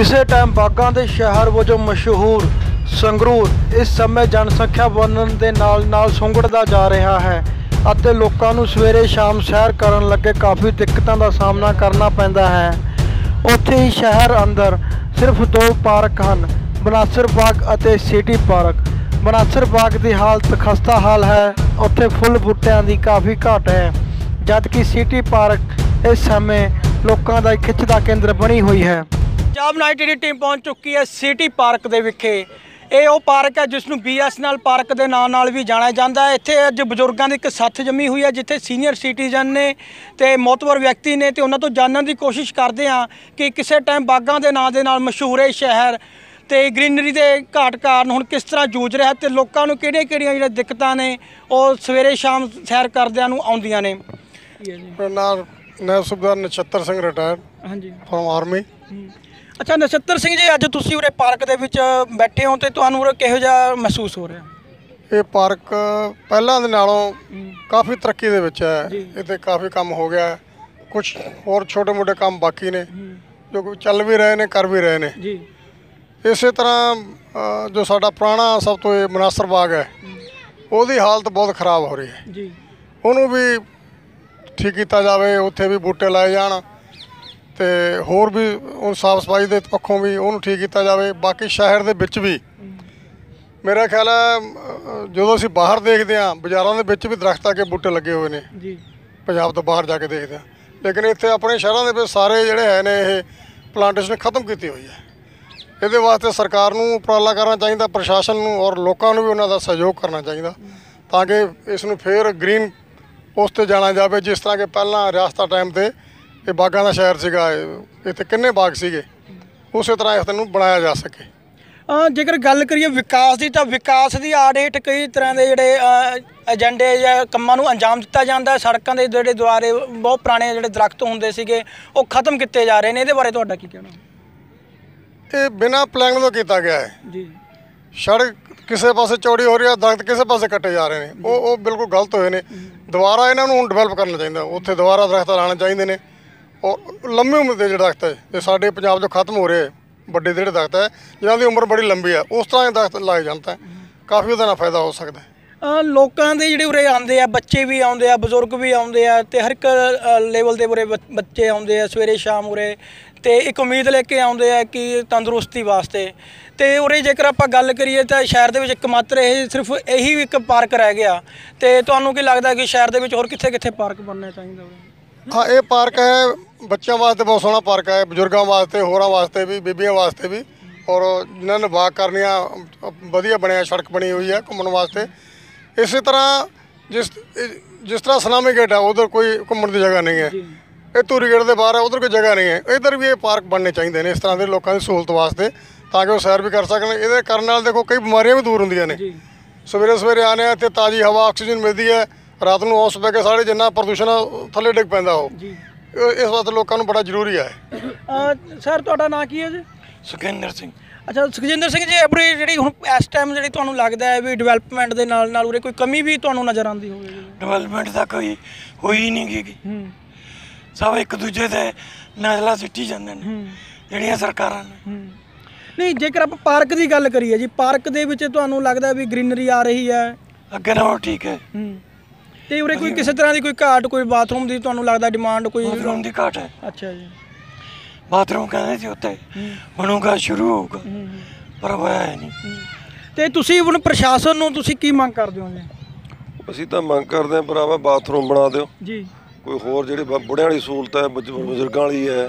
ਕਿਸੇ ਟਾਈਮ ਬਾਗਾਂ ਦੇ ਸ਼ਹਿਰ ਵਜੋਂ ਮਸ਼ਹੂਰ ਸੰਗਰੂਰ ਇਸ ਸਮੇਂ ਜਨਸੰਖਿਆ ਵਧਣ ਦੇ ਨਾਲ ਨਾਲ ਸੁੰਗੜਦਾ ਜਾ ਰਿਹਾ ਹੈ ਅਤੇ ਲੋਕਾਂ ਨੂੰ ਸਵੇਰੇ ਸ਼ਾਮ ਸੈਰ ਕਰਨ ਲੱਗੇ ਕਾਫੀ ਦਿੱਕਤਾਂ ਦਾ ਸਾਹਮਣਾ ਕਰਨਾ ਪੈਂਦਾ ਹੈ। ਉੱਥੇ ਹੀ ਸ਼ਹਿਰ ਅੰਦਰ ਸਿਰਫ ਦੋ ਪਾਰਕ ਹਨ ਬਨਾਸਰ ਬਾਗ ਅਤੇ ਸਿਟੀ ਪਾਰਕ। ਬਨਾਸਰ ਬਾਗ ਦੀ ਹਾਲਤ ਖਸਤਾ ਹਾਲ ਹੈ, ਉੱਥੇ ਫੁੱਲ ਬੂਟਿਆਂ ਦੀ ਕਾਫੀ ਘਾਟ ਹੈ, ਜਦਕਿ ਸਿਟੀ ਪਾਰਕ ਇਸ ਸਮੇਂ ਲੋਕਾਂ ਦਾ ਖਿੱਚ ਦਾ ਕੇਂਦਰ ਬਣੀ ਹੋਈ ਹੈ। ਪੰਜਾਬ ਯੂਨਾਈਟਿਡ ਦੀ ਟੀਮ ਪਹੁੰਚ ਚੁੱਕੀ ਹੈ ਸਿਟੀ ਪਾਰਕ ਦੇ ਵਿਖੇ। ਇਹ ਉਹ ਪਾਰਕ ਹੈ ਜਿਸ ਨੂੰ ਬੀਐਸਐਨਐਲ ਪਾਰਕ ਦੇ ਨਾਂ ਨਾਲ ਵੀ ਜਾਣਿਆ ਜਾਂਦਾ ਹੈ। ਇੱਥੇ ਅੱਜ ਬਜ਼ੁਰਗਾਂ ਦੀ ਇੱਕ ਸੱਥ ਜੰਮੀ ਹੋਈ ਹੈ ਜਿੱਥੇ ਸੀਨੀਅਰ ਸਿਟੀਜ਼ਨ ਨੇ ਤੇ ਮੋਤਵਰ ਵਿਅਕਤੀ ਨੇ ਤੇ ਉਹਨਾਂ ਤੋਂ ਜਾਣਨ ਦੀ ਕੋਸ਼ਿਸ਼ ਕਰਦੇ ਹਾਂ ਕਿ ਕਿਸੇ ਟਾਈਮ ਬਾਗਾਂ ਦੇ ਨਾਂ ਦੇ ਨਾਲ ਮਸ਼ਹੂਰ ਇਹ ਸ਼ਹਿਰ ਤੇ ਗ੍ਰੀਨਰੀ ਦੇ ਘਾਟ ਕਾਰਨ ਹੁਣ ਕਿਸ ਤਰ੍ਹਾਂ ਜੂਝ ਰਿਹਾ ਤੇ ਲੋਕਾਂ ਨੂੰ ਕਿਹੜੀਆਂ-ਕਿਹੜੀਆਂ ਜਿਹੜੀਆਂ ਦਿੱਕਤਾਂ ਨੇ ਉਹ ਸਵੇਰੇ ਸ਼ਾਮ ਸੈਰ ਕਰਦਿਆਂ ਨੂੰ ਆਉਂਦੀਆਂ ਨੇ। ਨਾਮ ਨਾਇਬ ਸੁਬੇਦਾਰ ਨਛੱਤਰ ਸਿੰਘ ਰਿਟਾਇਰਡ ਹਾਂਜੀ। ਫਰਮ ਆਰਮੀ ਅੱਛਾ ਨਛੱਤਰ ਸਿੰਘ ਜੀ ਅੱਜ ਤੁਸੀਂ ਉਰੇ ਪਾਰਕ ਦੇ ਵਿੱਚ ਬੈਠੇ ਹੋ ਤੇ ਤੁਹਾਨੂੰ ਉਰੇ ਕਿਹੋ ਜਿਹਾ ਮਹਿਸੂਸ ਹੋ ਰਿਹਾ? ਇਹ ਪਾਰਕ ਪਹਿਲਾਂ ਦੇ ਨਾਲੋਂ ਕਾਫੀ ਤਰੱਕੀ ਦੇ ਵਿੱਚ ਹੈ। ਇੱਥੇ ਕਾਫੀ ਕੰਮ ਹੋ ਗਿਆ। ਕੁਝ ਹੋਰ ਛੋਟੇ-ਮੋਟੇ ਕੰਮ ਬਾਕੀ ਨੇ। ਜੋ ਕਿ ਚੱਲ ਵੀ ਰਹੇ ਨੇ ਕਰ ਵੀ ਰਹੇ ਨੇ। ਜੀ। ਇਸੇ ਤਰ੍ਹਾਂ ਜੋ ਸਾਡਾ ਪੁਰਾਣਾ ਸਭ ਤੋਂ ਇਹ ਮਨਾਸਰ ਬਾਗ ਹੈ। ਉਹਦੀ ਹਾਲਤ ਬਹੁਤ ਖਰਾਬ ਹੋ ਰਹੀ ਹੈ। ਜੀ। ਉਹਨੂੰ ਵੀ ਠੀਕ ਕੀਤਾ ਜਾਵੇ ਉੱਥੇ ਵੀ ਬੂਟੇ ਲਾਏ ਜਾਣ। ਤੇ ਹੋਰ ਵੀ ਉਹ ਸਾਫ਼ ਸਫ਼ਾਈ ਦੇ ਪੱਖੋਂ ਵੀ ਉਹਨੂੰ ਠੀਕ ਕੀਤਾ ਜਾਵੇ ਬਾਕੀ ਸ਼ਹਿਰ ਦੇ ਵਿੱਚ ਵੀ। ਮੇਰਾ ਖਿਆਲ ਹੈ ਜਦੋਂ ਅਸੀਂ ਬਾਹਰ ਦੇਖਦੇ ਹਾਂ ਬਾਜ਼ਾਰਾਂ ਦੇ ਵਿੱਚ ਵੀ ਦਰਖਤ ਕੇ ਬੂਟੇ ਲੱਗੇ ਹੋਏ ਨੇ। ਜੀ। ਪੰਜਾਬ ਤੋਂ ਬਾਹਰ ਜਾ ਕੇ ਦੇਖਦੇ ਹਾਂ। ਲੇਕਿਨ ਇੱਥੇ ਆਪਣੇ ਸ਼ਹਿਰਾਂ ਦੇ ਵਿੱਚ ਸਾਰੇ ਜਿਹੜੇ ਹੈ ਨੇ ਇਹ ਪਲਾਂਟੇਸ਼ਨ ਖਤਮ ਕੀਤੀ ਹੋਈ ਹੈ। ਇਹਦੇ ਵਾਸਤੇ ਸਰਕਾਰ ਨੂੰ ਉਪਰਾਲਾ ਕਰਨਾ ਚਾਹੀਦਾ ਪ੍ਰਸ਼ਾਸਨ ਨੂੰ ਔਰ ਲੋਕਾਂ ਨੂੰ ਵੀ ਉਹਨਾਂ ਦਾ ਸਹਿਯੋਗ ਕਰਨਾ ਚਾਹੀਦਾ ਤਾਂ ਕਿ ਇਸ ਨੂੰ ਫੇਰ ਗ੍ਰੀਨ ਉਸ ਤੇ ਜਾਣਾ ਜਾਵੇ ਜਿਸ ਤਰ੍ਹਾਂ ਕਿ ਪਹਿਲਾਂ ਰਿਆਸਤਾ ਟਾਈਮ ਤੇ ਇਹ ਬਾਗਾਂ ਦਾ ਸ਼ਹਿਰ ਸੀਗਾ ਇਹ- ਇੱਥੇ ਕਿੰਨੇ ਬਾਗ ਸੀਗੇ? ਉਸੇ ਤਰ੍ਹਾਂ ਇਸ ਨੂੰ ਬਣਾਇਆ ਜਾ ਸਕੇ। ਅ, ਜੇਕਰ ਗੱਲ ਕਰੀਏ ਵਿਕਾਸ ਦੀ ਤਾਂ ਵਿਕਾਸ ਦੀ ਆੜ ਹੇਠ ਕਈ ਤਰ੍ਹਾਂ ਦੇ ਜਿਹੜੇ ਅ, ਏਜੰਡੇ ਜਾਂ ਕੰਮਾਂ ਨੂੰ ਅੰਜਾਮ ਦਿੱਤਾ ਜਾਂਦਾ ਹੈ। ਸੜਕਾਂ ਦੇ ਜਿਹੜੇ ਦੁਆਰੇ ਬਹੁਤ ਪੁਰਾਣੇ ਜਿਹੜੇ ਦਰਖਤ ਹੁੰਦੇ ਸੀਗੇ ਉਹ ਖਤਮ ਕੀਤੇ ਜਾ ਰਹੇ ਨੇ। ਇਹਦੇ ਬਾਰੇ ਤੁਹਾਡਾ ਕੀ ਕਹਿਣਾ? ਇਹ ਬਿਨਾਂ ਪਲਾਨ ਤੋਂ ਕੀਤਾ ਗਿਆ ਹੈ। ਜੀ। ਸੜਕ ਕਿਸੇ ਪਾਸੇ ਚੌੜੀ ਹੋ ਰਹੀ ਹੈ ਦਰਖਤ ਕਿਸੇ ਪਾਸੇ ਕੱਟੇ ਜਾ ਰਹੇ ਨੇ। ਉਹ ਉਹ ਬਿਲਕੁਲ ਗਲਤ ਹੋਏ ਨੇ। ਦੁਬਾਰਾ ਇਹਨਾਂ ਨੂੰ ਹੁਣ ਡਿਵੈਲਪ ਕਰਨਾ ਚਾਹੀਦਾ। ਉੱਥੇ ਦੁਬਾਰਾ ਦਰਖਤ ਲਾਉਣੇ ਚਾਹੀਦੇ ਨੇ। ਔਰ ਲੰਮੀ ਉਮਰ ਦੇ ਜਿਹੜੇ ਦਰਖਤ ਹੈ ਇਹ ਸਾਡੇ ਪੰਜਾਬ 'ਚੋਂ ਖਤਮ ਹੋ ਰਹੇ ਵੱਡੇ ਜਿਹੜੇ ਦਰਖਤ ਹੈ, ਜਿਨ੍ਹਾਂ ਦੀ ਉਮਰ ਬੜੀ ਲੰਬੀ ਹੈ, ਉਸ ਤਰ੍ਹਾਂ ਦੇ ਦਰਖਤ ਲਾਏ ਜਾਣ ਤਾਂ ਕਾਫੀ ਉਹਦਾ ਨਾਲ ਫਾਇਦਾ ਹੋ ਸਕਦਾ ਹੈ। ਲੋਕਾਂ ਦੇ ਜਿਹੜੇ ਉਰੇ ਆਉਂਦੇ ਆ, ਬੱਚੇ ਵੀ ਆਉਂਦੇ ਆ, ਬਜ਼ੁਰਗ ਵੀ ਆਉਂਦੇ ਆ ਤੇ ਹਰ ਇੱਕ ਲੈਵਲ ਦੇ ਉਰੇ ਬੱਚੇ ਆਉਂਦੇ ਆ ਸਵੇਰੇ ਸ਼ਾਮ ਉਰੇ ਤੇ ਇੱਕ ਉਮੀਦ ਲੈ ਕੇ ਆਉਂਦੇ ਆ ਕਿ ਤੰਦਰੁਸਤੀ ਵਾਸਤੇ। ਤੇ ਉਰੇ ਜੇਕਰ ਆਪਾਂ ਗੱਲ ਕਰੀਏ ਤਾਂ ਸ਼ਹਿਰ ਦੇ ਵਿੱਚ ਇੱਕ ਮਾਤਰ ਇਹ ਸਿਰਫ ਇਹੀ ਇੱਕ ਪਾਰਕ ਰਹਿ ਗਿਆ ਤੇ ਤੁਹਾਨੂੰ ਕੀ ਲੱਗਦਾ ਕਿ ਸ਼ਹਿਰ ਦੇ ਵਿੱਚ ਹੋਰ ਕਿੱਥੇ ਕਿੱਥੇ ਪਾਰਕ ਬਣਨਾ ਚਾਹੀਦਾ ਉਰੇ? ਹਾਂ ਇਹ ਪਾਰਕ ਹੈ ਬੱਚਿਆਂ ਵਾਸਤੇ ਬਹੁਤ ਸੋਹਣਾ ਪਾਰਕ ਹੈ ਬਜ਼ੁਰਗਾਂ ਵਾਸਤੇ ਹੋਰਾਂ ਵਾਸਤੇ ਵੀ ਬੀਬੀਆਂ ਵਾਸਤੇ ਵੀ ਔਰ ਜਿਨ੍ਹਾਂ ਨੇ ਵਾਕ ਕਰਨੀਆਂ ਵਧੀਆ ਬਣਿਆ ਸੜਕ ਬਣੀ ਹੋਈ ਹੈ ਘੁੰਮਣ ਵਾਸਤੇ। ਇਸੇ ਤਰ੍ਹਾਂ ਜਿਸ ਜਿਸ ਤਰ੍ਹਾਂ ਸਲਾਮੀ ਗੇਟ ਹੈ ਉਧਰ ਕੋਈ ਘੁੰਮਣ ਦੀ ਜਗ੍ਹਾ ਨਹੀਂ ਹੈ। ਇਹ ਧੂਰੀ ਗੇਟ ਦੇ ਬਾਹਰ ਹੈ ਉਧਰ ਕੋਈ ਜਗ੍ਹਾ ਨਹੀਂ ਹੈ। ਇਧਰ ਵੀ ਇਹ ਪਾਰਕ ਬਣਨੇ ਚਾਹੀਦੇ ਨੇ ਇਸ ਤਰ੍ਹਾਂ ਦੇ ਲੋਕਾਂ ਦੀ ਸਹੂਲਤ ਵਾਸਤੇ ਤਾਂ ਕਿ ਉਹ ਸੈਰ ਵੀ ਕਰ ਸਕਣ। ਇਹਦੇ ਕਰਨ ਨਾਲ ਦੇਖੋ ਕਈ ਬਿਮਾਰੀਆਂ ਵੀ ਦੂਰ ਹੁੰਦੀਆਂ ਨੇ। ਸਵੇਰੇ ਸਵੇਰੇ ਆਨੇ ਆ ਤੇ ਤਾਜ਼ੀ ਹਵਾ ਆਕਸੀਜਨ ਮਿਲਦੀ ਹੈ। ਰਾਤ ਨੂੰ ਉਸ ਬੈ ਕੇ ਸਾਰੇ ਜਿੰਨਾ ਪ੍ਰਦੂਸ਼ਣ ਥੱਲੇ ਡਿੱਗ ਪੈਂਦਾ ਉਹ। ਜੀ। ਇਸ ਵਾਸਤੇ ਲੋਕਾਂ ਨੂੰ ਬੜਾ ਜ਼ਰੂਰੀ ਹੈ ਸਰ ਤੁਹਾਡਾ ਨਾਂ ਕੀ ਹੈ ਜੀ? ਸੁਖਿੰਦਰ ਸਿੰਘ। ਅੱਛਾ ਸੁਖਜਿੰਦਰ ਸਿੰਘ ਜੀ ਆਪਣੀ ਜਿਹੜੀ ਹੁਣ ਇਸ ਟਾਈਮ ਜਿਹੜੀ ਤੁਹਾਨੂੰ ਲੱਗਦਾ ਹੈ ਵੀ ਡਿਵੈਲਪਮੈਂਟ ਦੇ ਨਾਲ ਨਾਲ ਉਰੇ ਕੋਈ ਕਮੀ ਵੀ ਤੁਹਾਨੂੰ ਨਜ਼ਰ ਆਉਂਦੀ ਹੋਵੇਗੀ? ਡਿਵੈਲਪਮੈਂਟ ਤਾਂ ਕੋਈ ਹੋਈ ਨਹੀਂ ਗਈ ਹੂੰ। ਸਭ ਇੱਕ ਦੂਜੇ ਤੇ ਨਜ਼ਲਾ ਸਿੱਟੀ ਜਾਂਦੇ ਨੇ ਜਿਹੜੀਆਂ ਸਰਕਾਰਾਂ ਨੇ। ਹੂੰ। ਨਹੀਂ ਜੇਕਰ ਆਪਾਂ ਪਾਰਕ ਦੀ ਗੱਲ ਕਰੀਏ ਜੀ ਪਾਰਕ ਦੇ ਵਿੱਚ ਤੁਹਾਨੂੰ ਲੱਗਦਾ ਵੀ ਗ੍ਰੀਨਰੀ ਆ ਰਹੀ ਹੈ? ਅੱਗੇ ਨਾਲੋਂ ਠੀਕ ਹੈ। ਹੂੰ। ਤੇ ਉਰੇ ਕੋਈ ਕਿਸੇ ਤਰ੍ਹਾਂ ਦੀ ਕੋਈ ਘਾਟ ਕੋਈ ਬਾਥਰੂਮ ਦੀ ਤੁਹਾਨੂੰ ਲੱਗਦਾ ਡਿਮਾਂਡ ਕੋਈ ਬਾਥਰੂਮ ਦੀ ਘਾਟ ਹੈ। ਅੱਛਾ ਜੀ। ਬਾਥਰੂਮ ਕਹਿੰਦੇ ਸੀ ਉੱਤੇ ਬਣੂਗਾ ਸ਼ੁਰੂ ਹੋਊਗਾ ਪਰ ਹੋਇਆ ਹੀ ਨਹੀਂ। ਤੇ ਤੁਸੀਂ ਹੁਣ ਪ੍ਰਸ਼ਾਸਨ ਨੂੰ ਤੁਸੀਂ ਕੀ ਮੰਗ ਕਰਦੇ ਹੋ ਜੀ? ਅਸੀਂ ਤਾਂ ਮੰਗ ਕਰਦੇ ਹਾਂ ਭਰਾਵਾ ਬਾਥਰੂਮ ਬਣਾ ਦਿਓ। ਜੀ। ਕੋਈ ਹੋਰ ਜਿਹੜੀ ਬੁੜਿਆਂ ਵਾਲੀ ਸਹੂਲਤ ਹੈ ਬਜ਼ੁ- ਬਜ਼ੁਰਗਾਂ ਵਾਲੀ ਹੈ।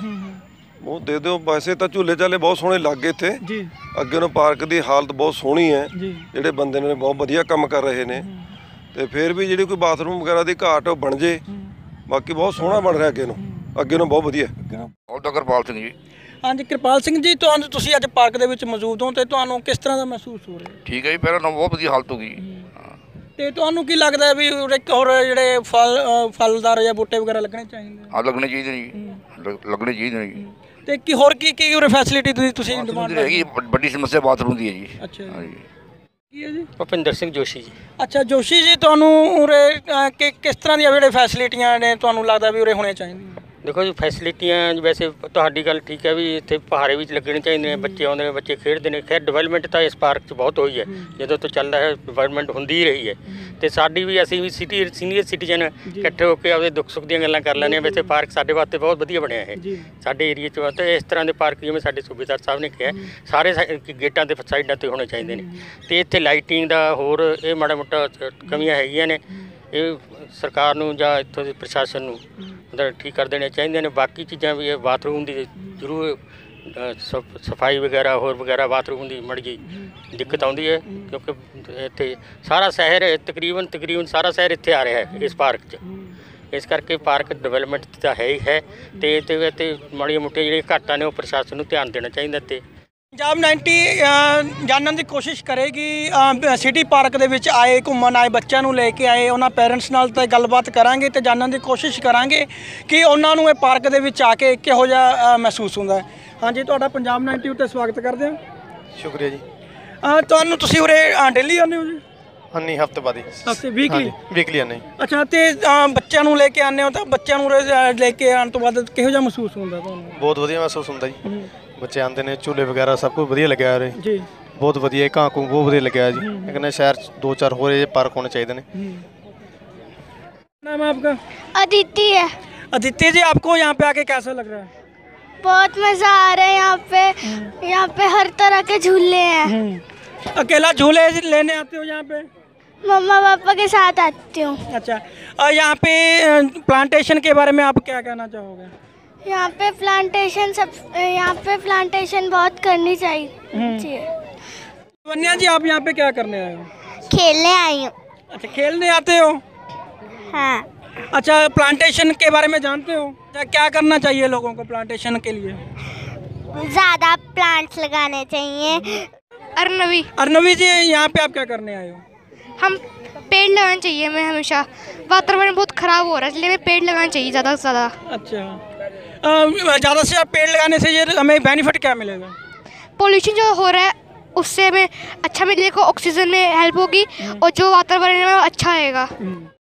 ਉਹ ਦੇ ਦਿਓ। ਵੈਸੇ ਤਾਂ ਝੂਲੇ ਚਾਲੇ ਬਹੁਤ ਸੋਹਣੇ ਲੱਗੇ ਇੱਥੇ। ਜੀ। ਅੱਗੇ ਨੂੰ ਪਾਰਕ ਦੀ ਹਾਲਤ ਬਹੁਤ ਸੋਹਣੀ ਹੈ। ਜਿਹੜੇ ਬੰਦੇ ਨੇ ਬਹੁਤ ਵਧੀਆ ਕੰਮ ਕਰ ਰਹੇ ਨੇ। ਤੇ ਫਿਰ ਵੀ ਜਿਹੜੀ ਕੋਈ ਬਾਥਰੂਮ ਵਗੈਰਾ ਦੀ ਘਾਟ ਉਹ ਬਣ ਜੇ। ਬਾਕੀ ਬਹੁਤ ਸੋਹਣਾ ਬਣ ਰਿਹਾ ਅੱਗੇ ਨੂੰ। ਅੱਗੇ ਨੂੰ ਬਹੁਤ ਵਧੀਆ। ਉਹਦਾ ਕਿਰਪਾਲ ਸਿੰਘ ਜੀ। ਹਾਂਜੀ ਕਿਰਪਾਲ ਸਿੰਘ ਜੀ ਤੁਹਾਨੂੰ ਤੁਸੀਂ ਅੱਜ ਪਾਰਕ ਦੇ ਵਿੱਚ ਮੌਜੂਦ ਹੋ ਤੇ ਤੁਹਾਨੂੰ ਕਿਸ ਤਰ੍ਹਾਂ ਦਾ ਮਹਿਸੂਸ ਹੋ ਰਿਹਾ? ਠੀਕ ਹੈ ਜੀ ਪਹਿਲਾਂ ਨਾਲੋਂ ਬਹੁਤ ਵਧੀਆ ਹਾਲਤ ਹੋ ਗਈ। ਤੇ ਤੁਹਾਨੂੰ ਕੀ ਲੱਗਦਾ ਹੈ ਵੀ ਇੱਕ ਹੋਰ ਜਿਹੜੇ ਫਲ ਫਲਦਾਰ ਜਾਂ ਬੂਟੇ ਵਗੈਰਾ ਲੱਗਣੇ ਚਾਹੀਦੇ ਹਾਂ ਲੱਗਣੇ ਚਾਹੀਦੇ ਨੇ ਲੱਗਣੇ ਚਾਹੀਦੇ ਨੇ ਜੀ। ਤੇ ਕੀ ਹੋਰ ਕੀ ਕੀ ਉਰੇ ਫੈਸਿਲਿਟੀ ਤੁਸੀਂ ਡਿਮਾਂਡ ਹੈਗੀ ਵੱਡ- ਵੱਡੀ ਸਮੱਸਿਆ ਬਾਥਰੂਮ ਦੀ ਹੈ ਜੀ। ਅੱਛਾ ਜੀ। ਹਾਂਜੀ। ਕੀ ਹੈ ਜੀ? ਭੁਪਿੰਦਰ ਸਿੰਘ ਜੋਸ਼ੀ ਜੀ। ਅੱਛਾ ਜੋਸ਼ੀ ਜੀ ਤੁਹਾਨੂੰ ਉਰੇ ਕਿ ਕਿਸ ਤਰ੍ਹਾਂ ਦੀਆਂ ਜਿਹੜੇ ਫੈਸਿਲਿਟੀਆਂ ਨੇ ਤੁਹਾਨੂੰ ਲੱਗਦਾ ਵੀ ਉਰੇ ਹੋਣੀਆਂ ਚਾਹੀਦੀਆਂ? ਦੇਖੋ ਜੀ ਫੈਸਿਲਿਟੀਆਂ ਵੈਸੇ ਤੁਹਾਡੀ ਗੱਲ ਠੀਕ ਹੈ ਵੀ ਇੱਥੇ ਪਹਾੜੇ ਵਿੱਚ ਲੱਗਣੇ ਚਾਹੀਦੇ ਨੇ ਬੱਚੇ ਆਉਂਦੇ ਨੇ ਬੱਚੇ ਖੇਡਦੇ ਨੇ। ਖੈਰ ਡਿਵੈਲਪਮੈਂਟ ਤਾਂ ਇਸ ਪਾਰਕ 'ਚ ਬਹੁਤ ਹੋਈ ਹੈ। ਜਦੋਂ ਤੋਂ ਚੱਲਦਾ ਹੈ ਡਿਵੈਲਪਮੈਂਟ ਹੁੰਦੀ ਹੀ ਰਹੀ ਹੈ। ਤੇ ਸਾਡੀ ਵੀ ਅਸੀਂ ਵੀ ਸਿਟੀ ਸੀਨੀਅਰ ਸਿਟੀਜ਼ਨ ਇਕੱਠੇ ਹੋ ਕੇ ਆਪਦੇ ਦੁੱਖ ਸੁੱਖ ਦੀਆਂ ਗੱਲਾਂ ਕਰ ਲੈਂਦੇ ਹਾਂ। ਵੈਸੇ ਪਾਰਕ ਸਾਡੇ ਵਾਸਤੇ ਬਹੁਤ ਵਧੀਆ ਬਣਿਆ ਹੈ। ਸਾਡੇ ਏਰੀਆ 'ਚ ਤੇ ਇਸ ਤਰ੍ਹਾਂ ਦੇ ਪਾਰਕ ਜਿਵੇਂ ਸਾਡੇ ਸੂਬੇਦਾਰ ਸਾਹਿਬ ਨੇ ਕਿਹਾ ਸਾਰੇ ਗੇਟਾਂ ਤੇ ਸਾਈਡਾਂ ਤੇ ਹੋਣੇ ਚਾਹੀਦੇ ਨੇ। ਤੇ ਇੱਥੇ ਲਾਈਟਿੰਗ ਦਾ ਹੋਰ ਇਹ ਮਾੜਾ ਮੋਟਾ ਕਮੀਆਂ ਹੈਗੀਆਂ ਨੇ। ਇਹ ਸਰਕਾਰ ਨੂੰ ਜਾਂ ਇੱਥੋਂ ਦੇ ਪ੍ਰਸ਼ਾਸਨ ਨੂੰ ਮਤਲਬ ਠੀਕ ਕਰ ਦੇਣੇ ਚਾਹੀਦੇ ਨੇ। ਬਾਕੀ ਚੀਜ਼ਾਂ ਵੀ ਇਹ ਬਾਥਰੂਮ ਦੀ ਜ਼ਰੂਰ ਸਫ਼ਾਈ ਵਗੈਰਾ ਹੋਰ ਵਗੈਰਾ ਬਾਥਰੂਮ ਦੀ ਮੜ ਜੀ ਦਿੱਕਤ ਆਉਂਦੀ ਹੈ ਕਿਉਂਕਿ ਇੱਥੇ ਸਾਰਾ ਸ਼ਹਿਰ ਤਕਰੀਬਨ ਤਕਰੀਬਨ ਸਾਰਾ ਸ਼ਹਿਰ ਇੱਥੇ ਆ ਰਿਹਾ ਹੈ ਇਸ ਪਾਰਕ 'ਚ। ਇਸ ਕਰਕੇ ਪਾਰਕ ਡਿਵੈਲਪਮੈਂਟ ਤਾਂ ਹੈ ਹੀ ਹੈ ਤੇ ਤੇ ਤੇ ਮਾੜੀਆਂ ਮੋਟੀਆਂ ਜਿਹੜੀਆਂ ਘਾਟਾਂ ਨੇ ਉਹ ਪ੍ਰਸ਼ਾਸਨ ਨੂੰ ਧਿਆਨ ਦੇਣਾ ਚਾਹੀਦਾ ਤੇ ਪੰਜਾਬ 90 ਅ, ਜਾਣਨ ਦੀ ਕੋਸ਼ਿਸ਼ ਕਰੇਗੀ ਸਿਟੀ ਪਾਰਕ ਦੇ ਵਿੱਚ ਆਏ ਘੁੰਮਣ ਆਏ ਬੱਚਿਆਂ ਨੂੰ ਲੈ ਕੇ ਆਏ ਉਹਨਾਂ ਪੈਰੈਂਟਸ ਨਾਲ ਤੇ ਗੱਲਬਾਤ ਕਰਾਂਗੇ ਤੇ ਜਾਣਨ ਦੀ ਕੋਸ਼ਿਸ਼ ਕਰਾਂਗੇ ਕਿ ਉਹਨਾਂ ਨੂੰ ਇਹ ਪਾਰਕ ਦੇ ਵਿੱਚ ਆ ਕੇ ਕਿਹੋ ਜਿਹਾ ਮਹਿਸੂਸ ਹੁੰਦਾ ਹੈ। ਹਾਂਜੀ ਤੁਹਾਡਾ ਪੰਜਾਬ 90 ਉੱਤੇ ਸਵਾਗਤ ਕਰਦੇ ਹਾਂ। ਸ਼ੁਕਰੀਆ ਜੀ। ਤੁਹਾਨੂੰ ਤੁਸੀਂ ਉਰੇ ਡੇਲੀ ਆਉਂਦੇ ਹੋ ਜੀ? ਹੰਨੀ ਹਫਤੇਵਾਦੀ ਹਫ਼ਤੇ ਵੀਕਲੀ ਵੀਕਲੀ ਆਨੇ ਅੱਛਾ ਤੇ ਬੱਚਿਆਂ ਨੂੰ ਲੈ ਕੇ ਆਉਂਦੇ ਹੋ ਤਾਂ ਬੱਚਿਆਂ ਨੂੰ ਉਰੇ, ਲੈ ਕੇ ਆਉਣ ਤੋਂ ਬਾਅਦ ਕਿਹੋ ਜਿਹਾ ਮਹਿਸੂਸ ਹੁੰਦਾ ਤੁਹਾਨੂੰ? ਬਹੁਤ ਵਧੀਆ ਮਹਿਸੂਸ ਹੁੰਦਾ ਜੀ। ਬੱਚੇ ਆਉਂਦੇ ਨੇ ਝੂਲੇ ਵਗੈਰਾ ਸਭ ਕੁਝ ਵਧੀਆ ਲੱਗਿਆ ਉਰੇ ਜੀ ਬਹੁਤ ਵਧੀਆ ਘਾਹ ਘੂ ਬਹੁਤ ਵਧੀਆ ਲੱਗਿਆ ਜੀ ਇਹ ਕਹਿੰਦੇ ਸ਼ਹਿਰ ਚ ਦੋ ਚਾਰ ਹੋਰ ਇਹ ਪਾਰਕ ਹੋਣੇ ਚਾਹੀਦੇ ਨੇ नाम है आपका अदिति है अदित्य जी आपको यहाँ पे आके कैसा लग रहा है बहुत मज़ा आ रहा है यहाँ पे यहाँ पे हर तरह के झूले हैं अकेला झूले लेने आते हो यहाँ पे मम्मा पापा के साथ आती हूँ अच्छा और यहाँ पे प्लांटेशन के बारे में आप क्या कहना चाहोगे यहाँ पे प्लांटेशन सब यहाँ पे प्लांटेशन बहुत करनी चाहिए। वन्या जी। आप यहाँ पे क्या करने आए हो? खेलने आई हूँ। अच्छा खेलने आते हो? हाँ। अच्छा प्लांटेशन के बारे में जानते हो? अच्छा, क्या करना चाहिए लोगों को प्लांटेशन के लिए? ज़्यादा प्लांट्स लगाने चाहिए। अर्नवी। अर्नवी जी यहाँ पे आप क्या करने आए हो? हम पेड़ लगाना चाहिए हमें हमेशा। वातावरण बहुत ख़राब हो रहा है इसलिए हमें पेड़ लगाना चाहिए ज़्यादा से ज़्यादा। अच्छा। ज़्यादा से ज़्यादा पेड़ लगाने से ये हमें बेनिफिट क्या मिलेगा पोल्यूशन जो हो रहा है उससे हमें अच्छा मिलेगा ऑक्सीजन में हेल्प होगी और जो वातावरण है वो अच्छा आएगा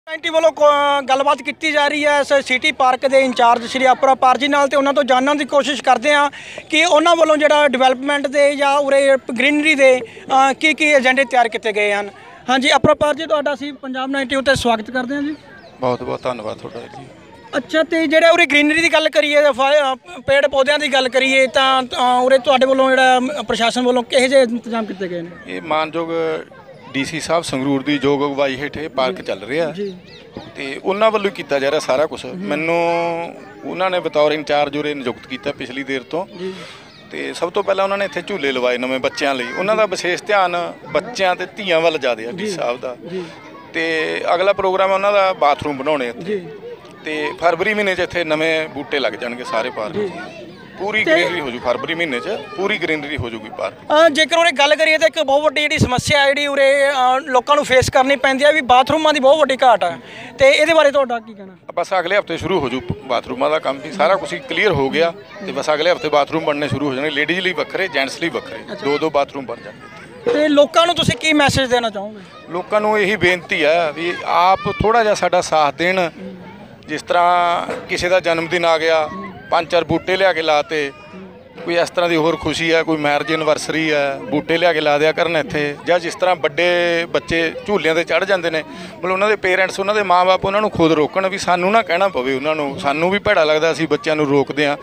90 ਵੱਲੋਂ ਕੋ- ਗੱਲਬਾਤ ਕੀਤੀ ਜਾ ਰਹੀ ਹੈ ਇਸ ਸਿਟੀ ਪਾਰਕ ਦੇ ਇੰਚਾਰਜ ਸ਼੍ਰੀ ਅਪਰਾਪਾਰ ਜੀ ਨਾਲ ਤੇ ਉਹਨਾਂ ਤੋਂ ਜਾਣਨ ਦੀ ਕੋਸ਼ਿਸ਼ ਕਰਦੇ ਹਾਂ ਕਿ ਉਹਨਾਂ ਵੱਲੋਂ ਜਿਹੜਾ ਡਿਵੈਲਪਮੈਂਟ ਦੇ ਜਾਂ ਉਰੇ ਗ੍ਰੀਨਰੀ ਦੇ ਅ, ਕੀ ਕੀ ਏਜੰਡੇ ਤਿਆਰ ਕੀਤੇ ਗਏ ਹਨ ਹਾਂਜੀ ਅਪਰਾਪਾਰ ਜੀ ਤੁਹਾਡਾ ਅਸੀਂ ਪੰਜਾਬ 90 ਉੱਤੇ ਸਵਾਗਤ ਕਰਦੇ ਹਾਂ ਜੀ ਬਹੁਤ ਬਹੁਤ ਧੰਨਵਾਦ ਤੁਹਾਡਾ ਜੀ ਅੱਛਾ ਤੇ ਜਿਹੜਾ ਉਰੇ ਗ੍ਰੀਨਰੀ ਦੀ ਗੱਲ ਕਰੀਏ ਜਾਂ ਫਾ- ਅ, ਪੇੜ ਪੌਦਿਆਂ ਦੀ ਗੱਲ ਕਰੀਏ ਤਾਂ ਉਰੇ ਤੁਹਾਡੇ ਵੱਲੋਂ ਜਿਹੜਾ ਪ੍ਰਸ਼ਾਸਨ ਵੱਲੋਂ ਕਿਹੋ ਜਿਹੇ ਇੰਤਜ਼ਾਮ ਕੀਤੇ ਗਏ ਨੇ? ਇਹ ਮਾਨਯੋਗ ਡੀਸੀ ਸਾਹਿਬ ਸੰਗਰੂਰ ਦੀ ਯੋਗ ਅਗਵਾਈ ਹੇਠ ਇਹ ਪਾਰਕ ਚੱਲ ਰਿਹਾ। ਜੀ। ਤੇ ਉਹਨਾਂ ਵੱਲੋਂ ਕੀਤਾ ਜਾ ਰਿਹਾ ਸਾਰਾ ਕੁਝ ਮੈਨੂੰ ਉਹਨਾਂ ਨੇ ਬਤੌਰ ਇੰਚਾਰਜ ਉਰੇ ਨਿਯੁਕਤ ਕੀਤਾ ਪਿਛਲੀ ਦੇਰ ਤੋਂ। ਜੀ। ਤੇ ਸਭ ਤੋਂ ਪਹਿਲਾਂ ਉਹਨਾਂ ਨੇ ਇੱਥੇ ਝੂਲੇ ਲਵਾਏ ਨਵੇਂ ਬੱਚਿਆਂ ਲਈ। ਉਹਨਾਂ ਦਾ ਵਿਸ਼ੇਸ਼ ਧਿਆਨ ਬੱਚਿਆਂ ਤੇ ਧੀਆਂ ਵੱਲ ਜ਼ਿਆਦਾ ਹੈ ਡੀ ਸਾਹਿਬ ਦਾ। ਤੇ ਅਗਲਾ ਪ੍ਰੋਗਰਾਮ ਹੈ ਉਹਨਾਂ ਦਾ ਬਾਥਰੂਮ ਬਣਾਉਣੇ ਇੱਥੇ। ਜੀ। ਤੇ ਫਰਵਰੀ ਮਹੀਨੇ 'ਚ ਇੱਥੇ ਨਵੇਂ ਬੂਟੇ ਲੱਗ ਜਾਣਗੇ ਸਾਰੇ ਪਾਰਕ 'ਚ। ਪੂਰੀ ਗ੍ਰੀਨਰੀ ਹੋ ਜੂ ਫਰਵਰੀ ਮਹੀਨੇ 'ਚ ਪੂਰੀ ਗ੍ਰੀਨਰੀ ਹੋ ਜੂਗੀ ਪਾਰਕ ਅ, ਜੇਕਰ ਉਰੇ ਗੱਲ ਕਰੀਏ ਤਾਂ ਇੱਕ ਬਹੁਤ ਵੱਡੀ ਜਿਹੜੀ ਸਮੱਸਿਆ ਜਿਹੜੀ ਉਰੇ ਅ, ਲੋਕਾਂ ਨੂੰ ਫੇਸ ਕਰਨੀ ਪੈਂਦੀ ਹੈ ਵੀ ਬਾਥਰੂਮਾਂ ਦੀ ਬਹੁਤ ਵੱਡੀ ਘਾਟ ਹੈ। ਤੇ ਇਹਦੇ ਬਾਰੇ ਤੁਹਾਡਾ ਕੀ ਕਹਿਣਾ? ਬਸ ਅਗਲੇ ਹਫ਼ਤੇ ਸ਼ੁਰੂ ਹੋ ਜੂ ਬਾਥਰੂਮਾਂ ਦਾ ਕੰਮ ਵੀ ਸਾਰਾ ਕੁਝ ਕਲੀਅਰ ਹੋ ਗਿਆ। ਤੇ ਬਸ ਅਗਲੇ ਹਫ਼ਤੇ ਬਾਥਰੂਮ ਬਣਨੇ ਸ਼ੁਰੂ ਹੋ ਜਾਣਗੇ ਲੇਡੀਜ਼ ਲਈ ਵੱਖਰੇ ਜੈਂਟਸ ਲਈ ਵੱਖਰੇ। ਦੋ ਦੋ ਬਾਥਰੂਮ ਬਣ ਜਾਣਗੇ ਤੇ ਲੋਕਾਂ ਨੂੰ ਤੁਸੀਂ ਕੀ ਮੈਸੇਜ ਦੇਣਾ ਚਾਹੋਗੇ? ਲੋਕਾਂ ਨੂੰ ਇਹੀ ਬੇਨਤੀ ਹੈ ਵੀ ਆਪ ਥੋੜਾ ਜਿਹਾ ਸਾਡਾ ਸਾਥ ਦੇਣ ਜਿਸ ਤਰ੍ਹਾਂ ਕਿਸੇ ਦਾ ਜਨਮ ਦਿਨ ਆ ਗਿਆ, ਪੰਜ ਚਾਰ ਬੂਟੇ ਲਿਆ ਕੇ ਲਾਤੇ, ਕੋਈ ਇਸ ਤਰ੍ਹਾਂ ਦੀ ਹੋਰ ਖੁਸ਼ੀ ਹੈ, ਕੋਈ ਮੈਰਿਜ ਐਨਵਰਸਰੀ ਹੈ, ਬੂਟੇ ਲਿਆ ਕੇ ਲਾ ਦਿਆ ਕਰਨ ਇੱਥੇ, ਜਾਂ ਜਿਸ ਤਰ੍ਹਾਂ ਵੱਡੇ ਬੱਚੇ ਝੂਲਿਆਂ ਤੇ ਚੜ ਜਾਂਦੇ ਨੇ, ਮਤਲਬ ਉਹਨਾਂ ਦੇ ਪੇਰੈਂਟਸ ਉਹਨਾਂ ਦੇ ਮਾਪੇ ਉਹਨਾਂ ਨੂੰ ਖੁਦ ਰੋਕਣ ਵੀ ਸਾਨੂੰ ਨਾ ਕਹਿਣਾ ਪਵੇ ਉਹਨਾਂ ਨੂੰ, ਸਾਨੂੰ ਵੀ ਭੈੜਾ ਲੱਗਦਾ ਅਸੀਂ ਬੱਚਿਆਂ ਨੂੰ ਰੋਕਦੇ ਆ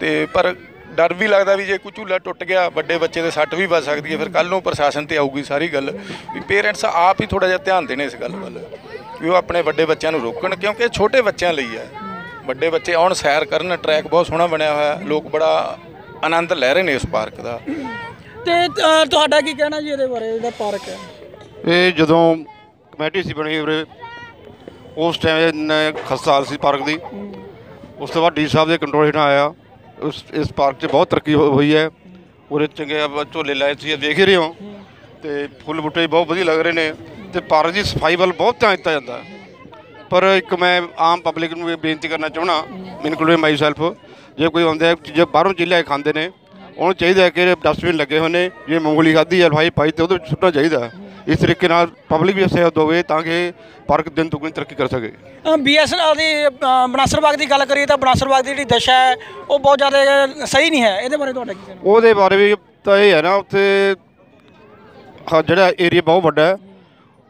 ਤੇ ਪਰ ਡਰ ਵੀ ਲੱਗਦਾ ਵੀ ਜੇ ਕੋਈ ਝੂਲਾ ਟੁੱਟ ਗਿਆ, ਵੱਡੇ ਬੱਚੇ ਦੇ ਸੱਟ ਵੀ ਵੱਜ ਸਕਦੀ ਹੈ, ਫਿਰ ਕੱਲ ਨੂੰ ਪ੍ਰਸ਼ਾਸਨ ਤੇ ਆਊਗੀ ਸਾਰੀ ਗੱਲ, ਵੀ ਪੇਰੈਂਟਸ ਆਪ ਹੀ ਥੋੜਾ ਜਿਹਾ ਧਿਆਨ ਦੇਣ ਇਸ ਗੱਲ ਵੱਲ। ਵੀ ਉਹ ਆਪਣੇ ਵੱਡੇ ਬੱਚਿਆਂ ਨੂੰ ਰੋਕਣ ਕਿਉਂਕਿ ਇਹ ਛੋਟੇ ਬੱਚਿਆਂ ਲਈ ਹੈ। ਵੱਡੇ ਬੱਚੇ ਆਉਣ ਸੈਰ ਕਰਨ ਟਰੈਕ ਬਹੁਤ ਸੋਹਣਾ ਬਣਿਆ ਹੋਇਆ ਹੈ। ਲੋਕ ਬੜਾ ਆਨੰਦ ਲੈ ਰਹੇ ਨੇ ਇਸ ਪਾਰਕ ਦਾ। ਤੇ ਤੁਹਾਡਾ ਕੀ ਕਹਿਣਾ ਜੀ ਇਹਦੇ ਬਾਰੇ ਜਿਹੜਾ ਪਾਰਕ ਹੈ? ਇਹ ਜਦੋਂ ਕਮੇਟੀ ਸੀ ਬਣੀ ਉਰੇ ਉਸ ਟਾਈਮ ਖਸਤਾ ਹਾਲਤ ਸੀ ਪਾਰਕ ਦੀ। ਉਸ ਤੋਂ ਬਾਅਦ ਡੀ ਸਾਹਿਬ ਦੇ ਕੰਟਰੋਲ ਹੇਠਾਂ ਆਇਆ। ਉਸ ਇਸ ਪਾਰਕ 'ਚ ਬਹੁਤ ਤਰੱਕੀ ਹੋ- ਹੋਈ ਹੈ। ਉਰੇ ਚੰਗੇ ਆਪ ਝੋਲੇ ਲਾਏ ਸੀ ਇਹ ਦੇਖ ਹੀ ਰਹੇ ਹੋ। ਤੇ ਫੁੱਲ ਬੂਟੇ ਬਹੁਤ ਵਧੀਆ ਲੱਗ ਰਹੇ ਨੇ। ਤੇ ਪਾਰਕ ਦੀ ਸਫ਼ਾਈ ਵੱਲ ਬਹੁਤ ਧਿਆਨ ਦਿੱਤਾ ਜਾਂਦਾ ਪਰ ਇੱਕ ਮੈਂ ਆਮ ਪਬਲਿਕ ਨੂੰ ਇਹ ਬੇਨਤੀ ਕਰਨਾ ਚਾਹਣਾ ਇਨਕਲੂਡਿੰਗ ਮਾਈ ਸੈਲਫ ਜੇ ਕੋਈ ਆਉਂਦਾ ਹੈ ਜੇ ਬਾਹਰੋਂ ਕੇ ਖਾਂਦੇ ਨੇ ਉਹਨੂੰ ਚਾਹੀਦਾ ਕਿ ਡਸਟਬਿਨ ਲੱਗੇ ਹੋਏ ਨੇ ਜੇ ਮੂੰਗਲੀ ਖਾਧੀ ਹੈ ਹਲਵਾਈ ਪਾਈ ਤੇ ਉਹਦੇ ਵਿੱਚ ਸੁੱਟਣਾ ਚਾਹੀਦਾ। ਇਸ ਤਰੀਕੇ ਨਾਲ ਪਬਲਿਕ ਵੀ ਸਹਿਯੋਗ ਦੇਵੇ ਤਾਂ ਕਿ ਪਾਰਕ ਦਿਨ ਦੁਗਣੀ ਤਰੱਕੀ ਕਰ ਸਕੇ। ਬੀਐਸਐਨਐਲ ਦੀ ਬਨਾਸਰ ਬਾਗ ਦੀ ਗੱਲ ਕਰੀਏ ਤਾਂ ਬਨਾਸਰ ਬਾਗ ਦੀ ਜਿਹੜੀ ਦਸ਼ਾ ਹੈ ਉਹ ਬਹੁਤ ਜ਼ਿਆਦਾ ਸਹੀ ਨਹੀਂ ਹੈ। ਇਹਦੇ ਬਾਰੇ ਤੁਹਾਡਾ ਕੀ ਕਹਿਣਾ? ਉਹਦੇ ਬਾਰੇ ਵੀ ਤਾਂ ਇਹ ਹੈ ਨਾ ਉੱਥੇ ਜਿਹੜਾ ਏਰੀਆ ਬਹੁਤ ਵੱਡਾ ਹੈ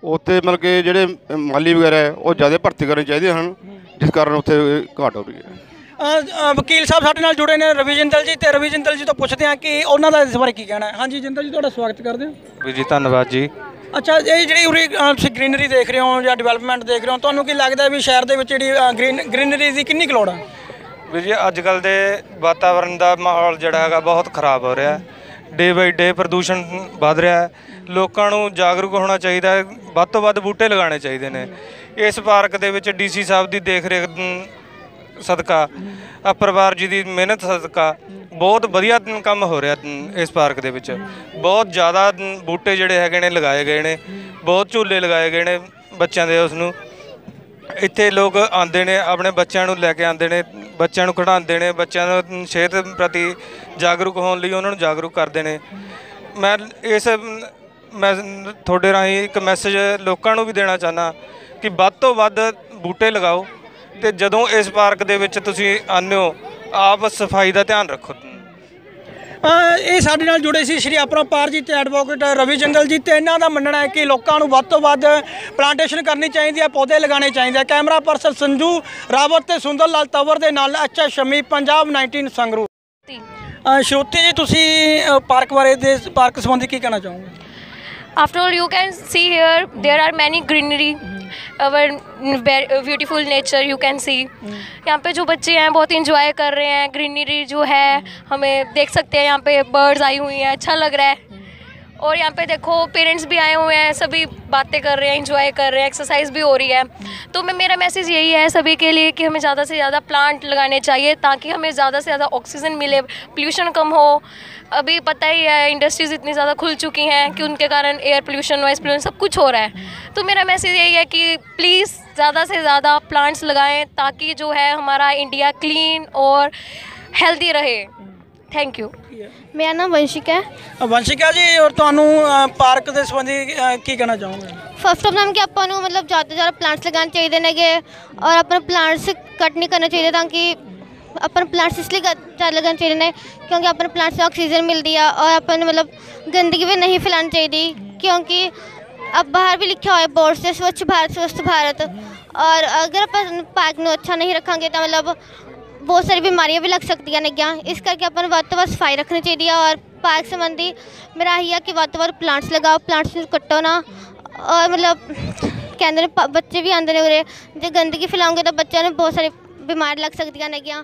ਉੱਥੇ ਮਤਲਬ ਕਿ ਜਿਹੜੇ ਮਾਲੀ ਵਗੈਰਾ ਹੈ ਉਹ ਜ਼ਿਆਦਾ ਭਰਤੀ ਕਰਨੇ ਚਾਹੀਦੇ ਹਨ ਜਿਸ ਕਾਰਨ ਉੱਥੇ ਘਾਟ ਹੋ ਰਹੀ ਹੈ। ਅ, ਅ, ਵਕੀਲ ਸਾਹਿਬ ਸਾਡੇ ਨਾਲ ਜੁੜੇ ਨੇ ਰਵੀ ਜਿੰਦਲ ਜੀ ਤੇ ਰਵੀ ਜਿੰਦਲ ਜੀ ਤੋਂ ਪੁੱਛਦੇ ਹਾਂ ਕਿ ਉਹਨਾਂ ਦਾ ਇਸ ਬਾਰੇ ਕੀ ਕਹਿਣਾ ਹੈ। ਹਾਂਜੀ ਜਿੰਦਲ ਜੀ ਤੁਹਾਡਾ ਸਵਾਗਤ ਕਰਦੇ ਹਾਂ। ਵੀਰ ਜੀ ਧੰਨਵਾਦ ਜੀ। ਅੱਛਾ ਇਹ ਜਿਹੜੀ ਉਰੇ ਅ, ਤੁਸੀਂ ਗ੍ਰੀਨਰੀ ਦੇਖ ਰਹੇ ਹੋ ਜਾਂ ਡਿਵੈਲਪਮੈਂਟ ਦੇਖ ਰਹੇ ਹੋ ਤੁਹਾਨੂੰ ਕੀ ਲੱਗਦਾ ਹੈ ਵੀ ਸ਼ਹਿਰ ਦੇ ਵਿੱਚ ਜਿਹੜੀ ਗ੍ਰੀਨ ਗ੍ਰੀਨਰੀ ਦੀ ਕਿੰਨੀ ਕੁ ਲੋੜ ਹੈ ਵੀਰ ਜੀ ਅੱਜ ਕੱਲ ਦੇ ਵਾਤਾਵਰਣ ਦਾ ਮਾਹੌਲ ਜਿਹੜਾ ਹੈਗਾ ਬਹੁਤ ਖਰਾਬ ਹੋ ਰਿਹਾ ਡੇ ਬਾਈ ਡੇ ਪ੍ਰਦੂਸ਼ਣ ਵੱਧ ਰਿਹਾ ਹੈ। ਲੋਕਾਂ ਨੂੰ ਜਾਗਰੂਕ ਹੋਣਾ ਚਾਹੀਦਾ ਹੈ। ਵੱਧ ਤੋਂ ਵੱਧ ਬੂਟੇ ਲਗਾਉਣੇ ਚਾਹੀਦੇ ਨੇ। ਇਸ ਪਾਰਕ ਦੇ ਵਿੱਚ ਡੀਸੀ ਸਾਹਿਬ ਦੀ ਦੇਖ ਰੇਖ ਸਦਕਾ ਆ ਪਰਿਵਾਰ ਜੀ ਦੀ ਮਿਹਨਤ ਸਦਕਾ, ਬਹੁਤ ਵਧੀਆ ਕੰਮ ਹੋ ਰਿਹਾ ਇਸ ਪਾਰਕ ਦੇ ਵਿੱਚ। ਬਹੁਤ ਜ਼ਿਆਦਾ ਬੂਟੇ ਜਿਹੜੇ ਹੈਗੇ ਨੇ ਲਗਾਏ ਗਏ ਨੇ। ਬਹੁਤ ਝੂਲੇ ਲਗਾਏ ਗਏ ਨੇ ਬੱਚਿਆਂ ਦੇ ਉਸ ਨੂੰ ਇੱਥੇ ਲੋਕ ਆਉਂਦੇ ਨੇ, ਆਪਣੇ ਬੱਚਿਆਂ ਨੂੰ ਲੈ ਕੇ ਆਉਂਦੇ ਨੇ, ਬੱਚਿਆਂ ਨੂੰ ਖਿਡਾਉਂਦੇ ਨੇ, ਬੱਚਿਆਂ ਨੂੰ ਸਿਹਤ ਪ੍ਰਤੀ ਜਾਗਰੂਕ ਹੋਣ ਲਈ ਉਹਨਾਂ ਨੂੰ ਜਾਗਰੂਕ ਕਰਦੇ ਨੇ। ਮੈਂ ਇਸ, ਮੈਂ ਤੁਹਾਡੇ ਰਾਹੀਂ ਇੱਕ ਮੈਸੇਜ ਲੋਕਾਂ ਨੂੰ ਵੀ ਦੇਣਾ ਚਾਹੁੰਦਾ ਕਿ ਵੱਧ ਤੋਂ ਵੱਧ ਬੂਟੇ ਲਗਾਓ ਤੇ ਜਦੋਂ ਇਸ ਪਾਰਕ ਦੇ ਵਿੱਚ ਤੁਸੀਂ ਆਉਂਦੇ ਹੋ, ਆਪ ਸਫ਼ਾਈ ਦਾ ਧਿਆਨ ਰੱਖੋ। ਇਹ ਸਾਡੇ ਨਾਲ ਜੁੜੇ ਸੀ ਸ਼੍ਰੀ ਅਪਰਪਾਰ ਜੀ ਤੇ ਐਡਵੋਕੇਟ ਰਵੀ ਜੰਗਲ ਜੀ ਤੇ ਇਹਨਾਂ ਦਾ ਮੰਨਣਾ ਹੈ ਕਿ ਲੋਕਾਂ ਨੂੰ ਵੱਧ ਤੋਂ ਵੱਧ ਪਲਾਂਟੇਸ਼ਨ ਕਰਨੀ ਚਾਹੀਦੀ ਹੈ ਪੌਦੇ ਲਗਾਉਣੇ ਚਾਹੀਦੇ ਆ ਕੈਮਰਾ ਪਰਸਨ ਸੰਜੂ ਰਾਵਤ ਤੇ ਸੁੰਦਰ ਲਾਲ ਤਵਰ ਦੇ ਨਾਲ ਅੱਛਾ ਸ਼ਮੀ ਪੰਜਾਬ 19 ਸੰਗਰੂ ਅ, ਸ਼ਰੋਤੀ ਜੀ ਤੁਸੀਂ ਪਾਰਕ ਬਾਰੇ ਦੇ ਪਾਰਕ ਸੰਬੰਧੀ ਕੀ ਕਹਿਣਾ ਚਾਹੋਗੇ? After all, you can see here there are many greenery, our ve- beautiful nature you can see. यहाँ पे जो बच्चे हैं बहुत इंजॉय कर रहे हैं ग्रीनरी जो है हमें देख सकते हैं यहाँ पे बर्ड्स आई हुई हैं अच्छा लग रहा है और यहाँ पे देखो पेरेंट्स भी आए हुए हैं, सभी बातें कर रहे हैं इंजॉय कर रहे हैं एक्सरसाइज भी हो रही है। तो मैं, मेरा मैसेज यही है सभी के लिए कि हमें ज़्यादा से ज़्यादा प्लांट लगाने चाहिए ताकि हमें ज़्यादा से ज़्यादा ऑक्सीजन मिले पोल्यूशन कम हो। अभी पता ही है इंडस्ट्रीज़ इतनी ज़्यादा खुल चुकी हैं कि उनके कारण एयर पोल्यूशन नॉइस पोल्यूशन सब कुछ हो रहा है। तो मेरा मैसेज यही है कि प्लीज़ ज़्यादा से ज़्यादा प्लांट्स लगाएँ ताकि जो है हमारा इंडिया क्लीन और हेल्दी रहे। ਥੈਂਕ ਯੂ ਮੇਰਾ ਨਾਮ ਵੰਸ਼ਿਕਾ ਹੈ। ਵੰਸ਼ਿਕਾ ਜੀ ਔਰ ਤੁਹਾਨੂੰ ਪਾਰਕ ਦੇ ਸੰਬੰਧੀ ਕੀ ਕਹਿਣਾ ਚਾਹੋਗੇ? ਫਸਟ ਆਫ ਨਾਮ ਕਿ ਆਪਾਂ ਨੂੰ ਮਤਲਬ ਜ਼ਿਆਦਾ ਤੋਂ ਜ਼ਿਆਦਾ ਪਲਾਂਟਸ ਲਗਾਉਣੇ ਚਾਹੀਦੇ ਨੇਗੇ ਔਰ ਆਪਾਂ ਪਲਾਂਟਸ ਕੱਟ ਨਹੀਂ ਕਰਨੇ ਚਾਹੀਦੇ ਤਾਂ ਕਿ ਆਪਾਂ ਪਲਾਂਟਸ ਇਸ ਲਈ ਜ਼ਿਆਦਾ ਲਗਾਉਣੇ ਚਾਹੀਦੇ ਨੇ ਕਿਉਂਕਿ ਆਪਾਂ ਨੂੰ ਪਲਾਂਟਸ ਨੂੰ ਆਕਸੀਜਨ ਮਿਲਦੀ ਆ ਔਰ ਆਪਾਂ ਨੂੰ ਮਤਲਬ ਗੰਦਗੀ ਵੀ ਨਹੀਂ ਫੈਲਾਉਣੀ ਚਾਹੀਦੀ ਕਿਉਂਕਿ ਅਬ ਬਾਹਰ ਵੀ ਲਿਖਿਆ ਹੋਇਆ ਬੋਰਡਸ 'ਤੇ ਸਵੱਛ ਭਾਰਤ ਸਵੱਛ ਭਾਰਤ ਔਰ ਅਗਰ ਆਪਾਂ ਪਾਰਕ ਨੂੰ ਅੱਛਾ ਨਹੀਂ ਰੱਖਾਂਗੇ ਤਾਂ ਮਤਲਬ ਬਹੁਤ ਸਾਰੀ ਬਿਮਾਰੀਆਂ ਵੀ ਲੱਗ ਸਕਦੀਆਂ ਨੇਗੀਆਂ ਇਸ ਕਰਕੇ ਆਪਾਂ ਨੂੰ ਵੱਧ ਤੋਂ ਵੱਧ ਸਫ਼ਾਈ ਰੱਖਣੀ ਚਾਹੀਦੀ ਆ ਔਰ ਪਾਰਕ ਸੰਬੰਧੀ ਮੇਰਾ ਇਹੀ ਆ ਕਿ ਵੱਧ ਤੋਂ ਵੱਧ ਪਲਾਂਟਸ ਲਗਾਓ ਪਲਾਂਟਸ ਨੂੰ ਕੱਟੋ ਨਾ। ਔਰ ਮਤਲਬ ਕਹਿੰਦੇ ਨੇ ਪ- ਬੱਚੇ ਵੀ ਆਉਂਦੇ ਨੇ ਉਰੇ। ਜੇ ਗੰਦਗੀ ਫੈਲਾਉਂਗੇ ਤਾਂ ਬੱਚਿਆਂ ਨੂੰ ਬਹੁਤ ਸਾਰੀ ਬਿਮਾਰੀ ਲੱਗ ਸਕਦੀਆਂ ਨੇਗੀਆਂ